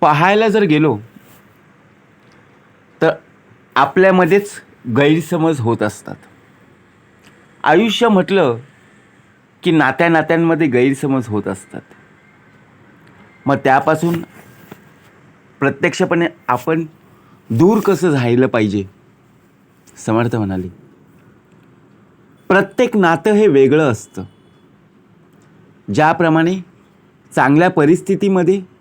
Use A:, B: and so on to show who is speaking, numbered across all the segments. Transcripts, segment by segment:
A: पाहायला जर गेलो तर आपल्यामध्येच गैरसमज होत असतात. आयुष्य म्हटलं की नात्या नात्यांमध्ये गैरसमज होत असतात. मग त्यापासून प्रत्यक्षपणे आपण दूर कसं राहिलं पाहिजे? समर्थ म्हणाले. प्रत्येक नातं हे वेगळं असतं. ज्याप्रमाणे चांगल्या परिस्थितीमध्ये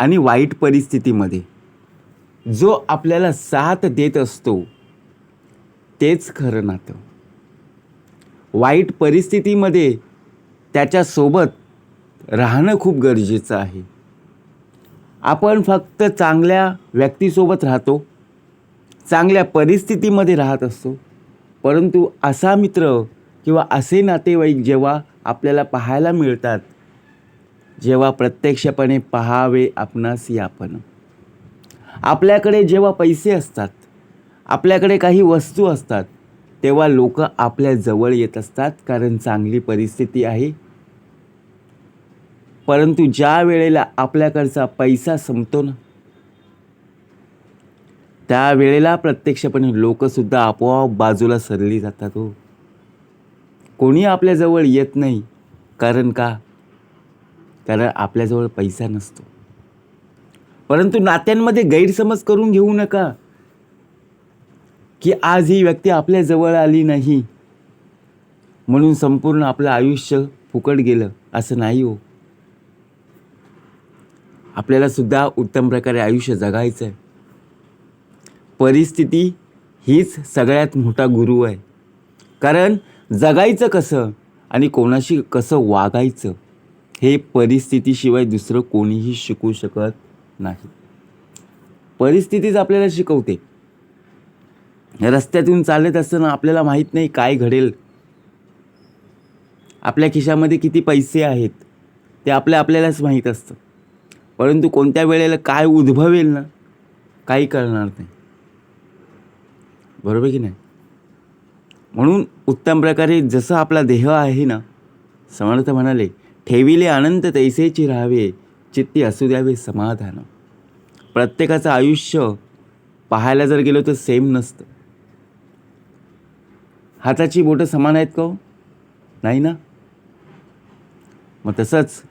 A: आणि वाईट परिस्थितीमध्ये जो आपल्याला साथ देत असतो तेच खरं नातं. वाईट परिस्थितीमध्ये त्याच्यासोबत राहणं खूप गरजेचं आहे. आपण फक्त चांगल्या व्यक्तीसोबत राहतो चांगल्या परिस्थितीमध्ये राहत असतो परंतु असा मित्र किंवा असे नातेवाईक जेव्हा आपल्याला पाहायला मिळतात जेव्हा प्रत्यक्षपणे पहावे आपणास आपण आपल्याकडे जेव्हा पैसे असतात आपल्याकडे काही वस्तू असतात तेव्हा लोक आपल्या जवळ येत असतात कारण चांगली परिस्थिती आहे. परंतु ज्या वेळेला आपल्याकडचा पैसा संपतो ना त्यावेळेला प्रत्यक्षपणे लोकसुद्धा आपोआप बाजूला सरली जातात हो. कोणी आपल्याजवळ येत नाही कारण का? कारण आपल्याजवळ पैसा नसतो. परंतु नात्यांमध्ये गैरसमज करून घेऊ नका. की आज ही व्यक्ती आपल्याजवळ आली नाही. म्हणून संपूर्ण आपलं आयुष्य फुकट गेलं असं नाही हो. आपल्याला सुद्धा उत्तम प्रकारे आयुष्य जगायचं आहे परिस्थिती हीच सगळ्यात मोठा गुरु आहे. कारण जगायचं कसं आणि कोणाशी कसं वागायचं? हे परिस्थितीशिवाय दुसरं कोणीही शिकू शकत नाही. परिस्थितीच आपल्याला शिकवते. रस्त्यातून चालत असताना आपल्याला माहीत नाही काय घडेल. आपल्या खिशामध्ये किती पैसे आहेत ते आपल्या आपल्यालाच माहीत असतं. परंतु कोणत्या वेळेला काय उद्भवेल ना काही कळणार नाही. बरोबर की नाही? म्हणून उत्तम प्रकारे जसं आपला देह आहे ना समर्थ म्हणाले ठेविले अनंत तैसेची राहावे चित्ती असू द्यावे समाधान. प्रत्येकाचं आयुष्य पाहायला जर गेलो तर सेम नसतं. हाताची बोटं समान आहेत का हो? नाही ना? मग तसंच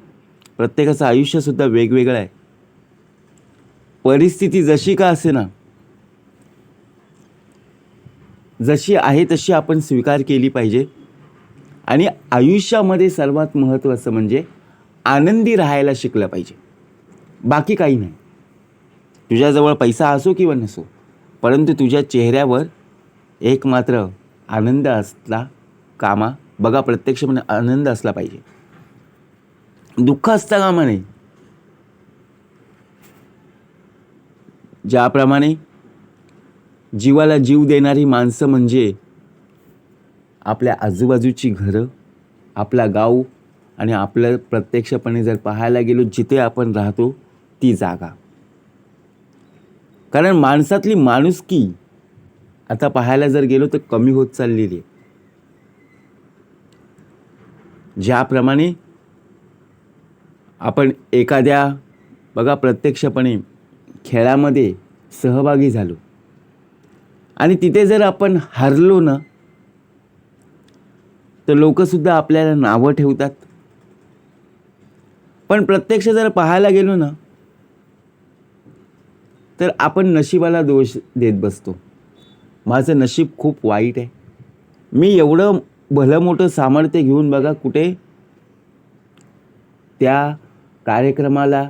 A: प्रत्येकाचं आयुष्यसुद्धा वेगवेगळं आहे. परिस्थिती जशी का असे ना जशी आहे तशी आपण स्वीकार केली पाहिजे. आणि आयुष्यामध्ये सर्वात महत्त्वाचं म्हणजे आनंदी राहायला शिकलं पाहिजे. बाकी काही नाही. तुझ्याजवळ पैसा असो किंवा नसो परंतु तुझ्या चेहऱ्यावर एक मात्र आनंद असला कामा बघा प्रत्यक्षपणे म्हणजे आनंद असला पाहिजे. दुःख असता कामा नाही ज्याप्रमाणे जीवाला जीव देणारी माणसं म्हणजे आपल्या आजूबाजूची घरं आपला गाव आणि आपलं प्रत्यक्षपणे जर पाहायला गेलो जिथे आपण राहतो ती जागा. कारण माणसातली माणुसकी आता पाहायला जर गेलो तर कमी होत चाललेली आहे. ज्याप्रमाणे आपण एखाद्या बघा प्रत्यक्षपणे खेळामध्ये सहभागी झालो आणि तिथे जर आपण हरलो ना तर लोकसुद्धा आपल्याला नावं ठेवतात. पण प्रत्यक्ष जर पाहायला गेलो ना तर आपण नशिबाला दोष देत बसतो. माझं नशीब खूप वाईट आहे. मी एवढं भलं मोठं सामर्थ्य घेऊन बघा कुठे त्या कार्यक्रमाला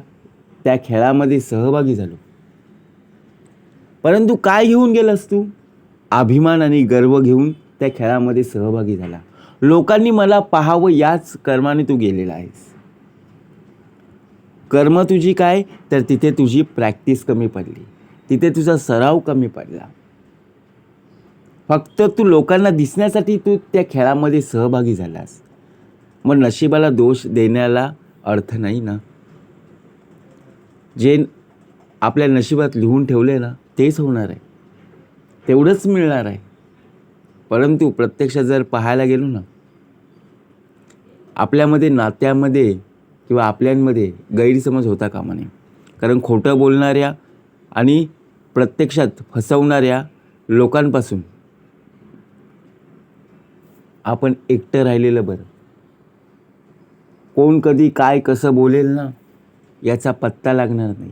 A: त्या खेळामध्ये सहभागी झालो. परंतु काय घेऊन गेलास तू? अभिमान आणि गर्व घेऊन त्या खेळामध्ये सहभागी झाला. लोकांनी मला पाहावं याच कर्माने तू गेलेला आहेस. कर्म तुझी काय? तर तिथे तुझी प्रॅक्टिस कमी पडली. तिथे तुझा सराव कमी पडला. फक्त तू लोकांना दिसण्यासाठी तू त्या खेळामध्ये सहभागी झालास. मग नशिबाला दोष देण्याला अर्थ नाही ना? जे आपल्या नशिबात लिहून ठेवले ना तेच होणार आहे. तेवढंच मिळणार आहे. परंतु प्रत्यक्षात जर पाहायला गेलो ना आपल्यामध्ये नात्यामध्ये किंवा आपल्यांमध्ये गैरसमज होता कामा नये. कारण खोटं बोलणाऱ्या आणि प्रत्यक्षात फसवणाऱ्या लोकांपासून आपण एकटं राहिलेलं बरं. कोण कधी काय कसं बोलेल ना याचा पत्ता लागणार नाही.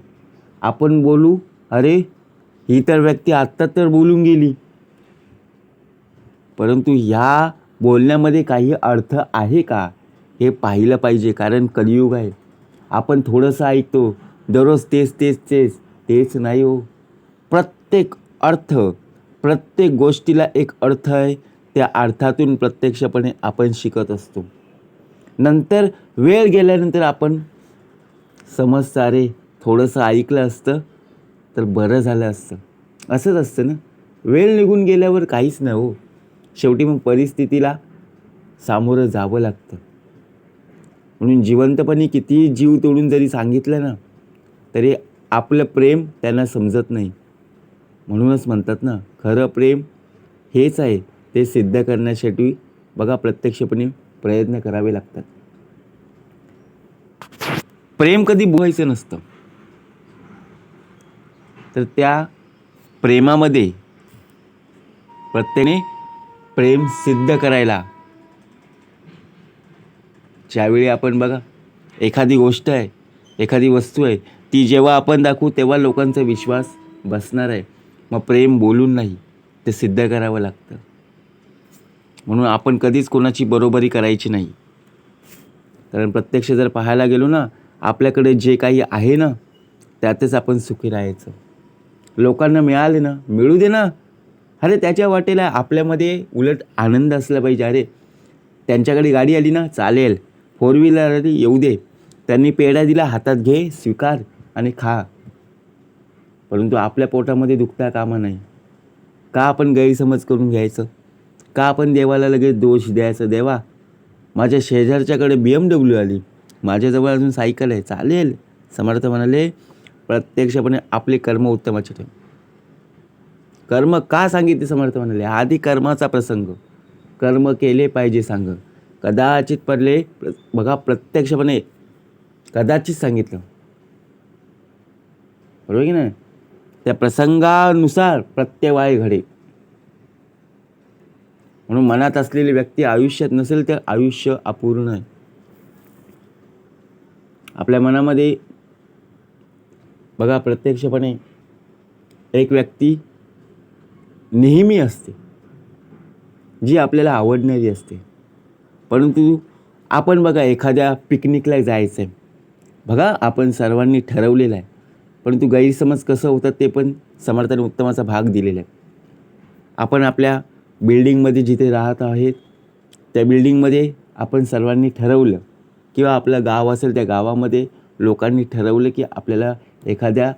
A: आपण बोलू अरे ही तर व्यक्ती आत्ता तर बोलून गेली. परंतु ह्या बोलण्यामध्ये काही अर्थ आहे का? हे पाहिलं पाहिजे कारण कलियुग आहे. आपण थोडंसं ऐकतो दररोज तेच तेच तेच तेच नाही हो. प्रत्येक अर्थ प्रत्येक गोष्टीला एक अर्थ आहे त्या अर्थातून प्रत्यक्षपणे आपण शिकत असतो. नंतर वेळ गेल्यानंतर आपण समजता रे थोडंसं ऐकलं असतं तर बरं झालं असतं. असंच असतं ना. वेळ निघून गेल्यावर काहीच नाही हो. शेवटी मग परिस्थितीला सामोरं जावं लागतं. म्हणून जिवंतपणे कितीही जीव तोडून जरी सांगितलं ना तरी आपलं प्रेम त्यांना समजत नाही. म्हणूनच म्हणतात ना खरं प्रेम हेच आहे ते सिद्ध करण्यासाठी बघा प्रत्यक्षपणे प्रयत्न करावे लागतात. प्रेम कधी बोलायचं नसतं. तर त्या प्रेमामध्ये प्रत्येने प्रेम सिद्ध करायला ज्यावेळी आपण बघा एखादी गोष्ट आहे एखादी वस्तू आहे ती जेव्हा आपण दाखवू तेव्हा लोकांचा विश्वास बसणार आहे. मग प्रेम बोलून नाही ते सिद्ध करावं लागतं. म्हणून आपण कधीच कोणाची बरोबरी करायची नाही. कारण प्रत्यक्ष जर पाहायला गेलो ना आपल्याकडे जे काही आहे ना त्यातच आपण सुखी राहायचं. लोकांना मिळाले ना मिळू दे ना. अरे त्याच्या वाटेला आपल्यामध्ये उलट आनंद असला पाहिजे. अरे त्यांच्याकडे गाडी आली ना चालेल. फोर व्हीलर येऊ दे. त्यांनी पेढा दिला हातात घे स्वीकार आणि खा. परंतु आपल्या पोटामध्ये दुखता कामा नाही का आपण गैरसमज करून घ्यायचं? का आपण देवाला लगेच दोष द्यायचं? देवा माझ्या शेजारच्याकडे बी एम डब्ल्यू आली. माझ्याजवळ अजून सायकल आहे. चालेल. समर्थ म्हणाले प्रत्यक्षपणे आपले कर्म उत्तमाचे ठेव कर्म का सांगितले? समर्थ म्हणाले आधी कर्माचा प्रसंग. कर्म केले पाहिजे सांग. कदाचित पडले प्र- बघा प्रत्यक्षपणे कदाचित सांगितलं. बरोबर की नाही? त्या प्रसंगानुसार प्रत्यवाय घडे. म्हणून मनात असलेली व्यक्ती आयुष्यात नसेल तर आयुष्य अपूर्ण आहे. आपल्या मनामध्ये बघा प्रत्यक्षपणे एक व्यक्ती नेहमी असते जी आपल्याला आवडणारी असते. परंतु आपण बघा एखाद्या पिकनिकला जायचं आहे बघा आपण सर्वांनी ठरवलेलं आहे. परंतु गैरसमज कसं होतं ते पण समर्थाने उत्तमाचा भाग दिलेला आहे. आपण आपल्या बिल्डिंगमध्ये जिथे राहत आहेत त्या बिल्डिंगमध्ये आपण सर्वांनी ठरवलं किंवा आपलं गाव असेल त्या गावामध्ये लोकांनी ठरवलं की आपल्याला एखाद्या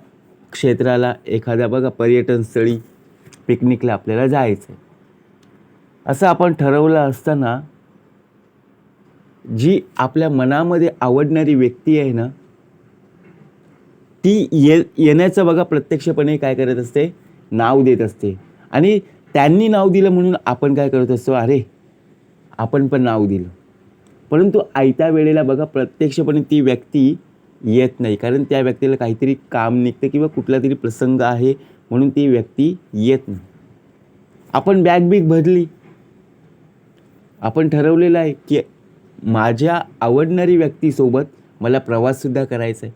A: क्षेत्राला एखाद्या बघा पर्यटन स्थळी पिकनिकला आपल्याला जायचं आहे असं आपण ठरवलं असताना जी आपल्या मनामध्ये आवडणारी व्यक्ती आहे ना ती ये येण्याचं बघा प्रत्यक्षपणे काय करत असते नाव देत असते. आणि त्यांनी नाव दिलं म्हणून आपण काय करत असतो अरे आपण पण नाव दिलं. परंतु आयत्या वेळेला बघा प्रत्यक्षपणे ती व्यक्ती येत नाही कारण त्या व्यक्तीला काहीतरी काम निघतं किंवा कुठला तरी प्रसंग आहे म्हणून ती व्यक्ती येत नाही. आपण बॅग बिग भरली. आपण ठरवलेलं आहे की माझ्या आवडणारी व्यक्तीसोबत मला प्रवाससुद्धा करायचा आहे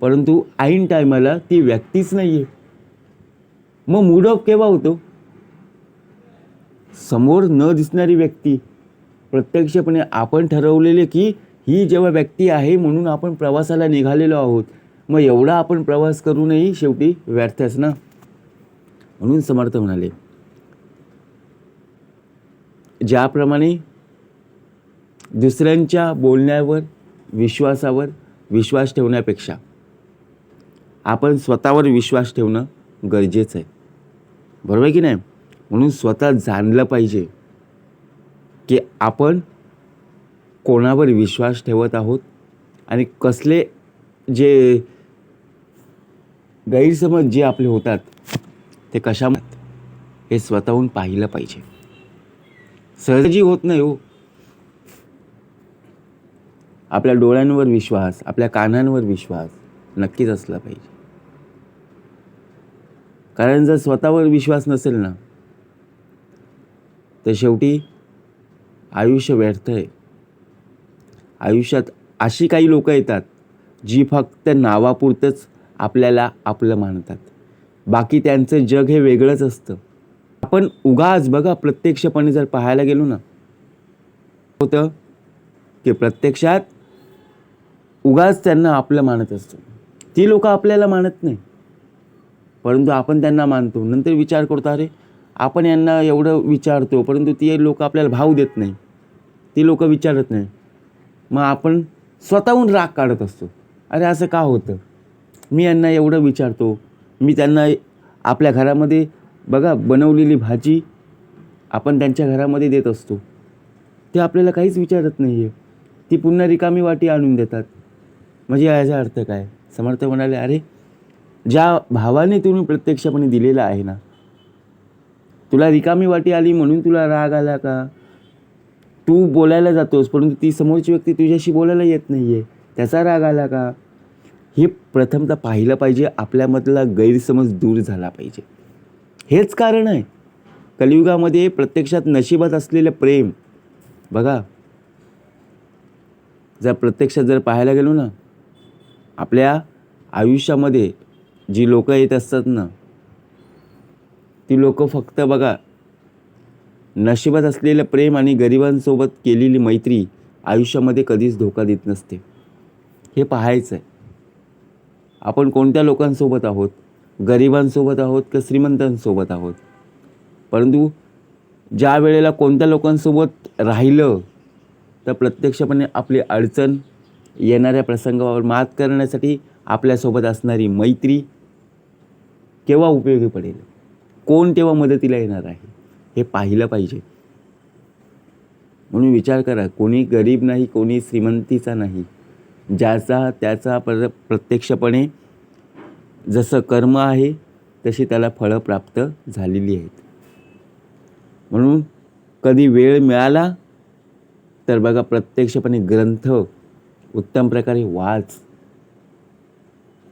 A: परंतु ऐन टायमाला ती व्यक्तीच नाही आहे मग मूड ऑफ केव्हा होतो? समोर न दिसणारी व्यक्ती. प्रत्यक्षपणे आपण ठरवलेले की ही जेव्हा व्यक्ती आहे म्हणून आपण प्रवासाला निघालेलो आहोत. मग एवढा आपण प्रवास करूनही शेवटी व्यर्थच ना? म्हणून समर्थ म्हणाले. ज्याप्रमाणे दुसऱ्यांच्या बोलण्यावर विश्वासावर विश्वास ठेवण्यापेक्षा आपण स्वतःवर विश्वास ठेवणं गरजेचं आहे. बरोबर आहे की नाही? म्हणून स्वतः जाणलं पाहिजे की आपण कोणावर विश्वास ठेवत आहोत आणि कसले जे गैरसमज जे आपले होतात ते कशामध्ये हे स्वतःहून पाहिलं पाहिजे. सहजी होत नाही हो. आपल्या डोळ्यांवर विश्वास आपल्या कानांवर विश्वास नक्कीच असला पाहिजे. कारण जर स्वतःवर विश्वास नसेल ना तर शेवटी आयुष्य व्यर्थ आहे. आयुष्यात अशी काही लोकं येतात जी फक्त नावापुरतंच आपल्याला आपलं मानतात. बाकी त्यांचं जग हे वेगळंच असतं. आपण उगाच बघा प्रत्यक्षपणे जर पाहायला गेलो ना होतं की प्रत्यक्षात उगाच त्यांना आपलं मानत असतो. ती लोक आपल्याला मानत नाही. परंतु आपण त्यांना मानतो. नंतर विचार करतो अरे आपण यांना एवढं विचारतो परंतु ती लोक आपल्याला भाव देत नाही. ती लोक विचारत नाही. मग आपण स्वतःहून राग काढत असतो. अरे असं का होतं? मी यांना एवढं विचारतो. मी त्यांना आपल्या घरामध्ये बघा बनवलेली भाजी आपण त्यांच्या घरामध्ये देत असतो. ते आपल्याला काहीच विचारत नाही आहे ती पुन्हा रिकामी वाटी आणून देतात. म्हणजे याचा अर्थ काय? समर्थ म्हणाले अरे ज्या भावाने तुम्ही प्रत्यक्षपणे दिलेला आहे ना तुला रिकामी वाटी आली म्हणून तुला राग आला का? तू बोलायला जातोस परंतु ती समोरची व्यक्ती तुझ्याशी बोलायला येत नाही आहे त्याचा राग आला का? हे प्रथमतः पाहिलं पाहिजे आपल्यामधला गैरसमज दूर झाला पाहिजे. हेच कारण आहे. कलियुगामध्ये प्रत्यक्षात नशिबात असलेलं प्रेम बघा. जर प्रत्यक्षात जर पाहायला गेलो ना आपल्या आयुष्यामध्ये जी लोकं येत असतात ना ती लोकं फक्त बघा नशिबात असलेलं प्रेम आणि गरिबांसोबत केलेली मैत्री आयुष्यामध्ये कधीच धोका देत नसते. हे पाहायचं आहे. आपण कोणत्या लोकांसोबत आहोत? गरिबांसोबत आहोत का श्रीमंतांसोबत आहोत? परंतु ज्या वेळेला कोणत्या लोकांसोबत राहिलं तर प्रत्यक्षपणे आपली अडचण येणाऱ्या प्रसंगावर मात करण्यासाठी आपल्यासोबत असणारी मैत्री केव्हा उपयोगी पडेल? कोण तेव्हा मदतीला येणार आहे? हे पाहिलं पाहिजे. म्हणून विचार करा कोणी गरीब नाही कोणी श्रीमंतीचा नाही. ज्याचा त्याचा पर प्रत्यक्षपणे जसं कर्म आहे तशी त्याला फळं प्राप्त झालेली आहेत. म्हणून कधी वेळ मिळाला तर बघा प्रत्यक्षपणे ग्रंथ उत्तम प्रकारे वाच.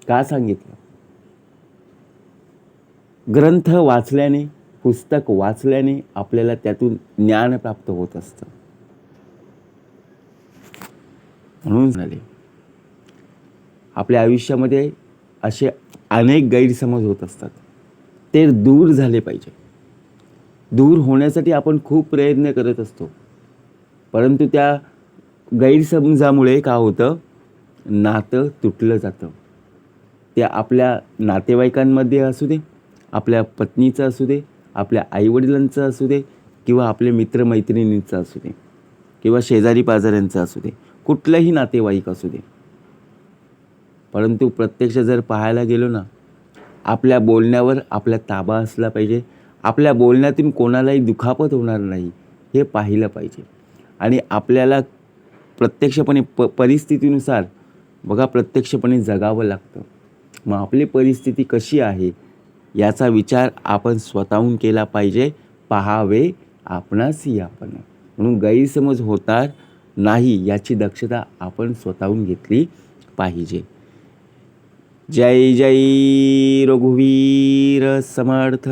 A: का सांगितलं? ग्रंथ वाचल्याने पुस्तक वाचल्याने आपल्याला त्यातून ज्ञान प्राप्त होत असतं. म्हणून झाले. आपल्या आयुष्यामध्ये असे अनेक गैरसमज होत असतात. ते दूर झाले पाहिजे. दूर होण्यासाठी आपण खूप प्रयत्न करत असतो. परंतु त्या गैरसमजामुळे का होतं? नातं तुटलं जातं. ते आपल्या नातेवाईकांमध्ये असू दे आपल्या पत्नीचं असू दे आपल्या आईवडिलांचं असू दे किंवा आपल्या मित्रमैत्रिणींचं असू दे किंवा शेजारी पाजाऱ्यांचं असू दे कुठलंही नातेवाईक असू दे. परंतु प्रत्यक्ष जर पाहायला गेलो ना आपल्या बोलण्यावर आपला ताबा असला पाहिजे. आपल्या बोलण्यातून कोणालाही दुखापत होणार नाही हे पाहिलं पाहिजे. आणि आपल्याला प्रत्यक्षपणे प परिस्थितीनुसार बघा प्रत्यक्षपणे जगावं लागतं. मग आपली परिस्थिती कशी आहे याचा विचार आपण स्वतःहून केला पाहिजे. पहावे आपणास आपण म्हणून गैरसमज होतार नाही याची दक्षता आपण स्वतःहून घेतली पाहिजे. जय जय रघुवीर समर्थ.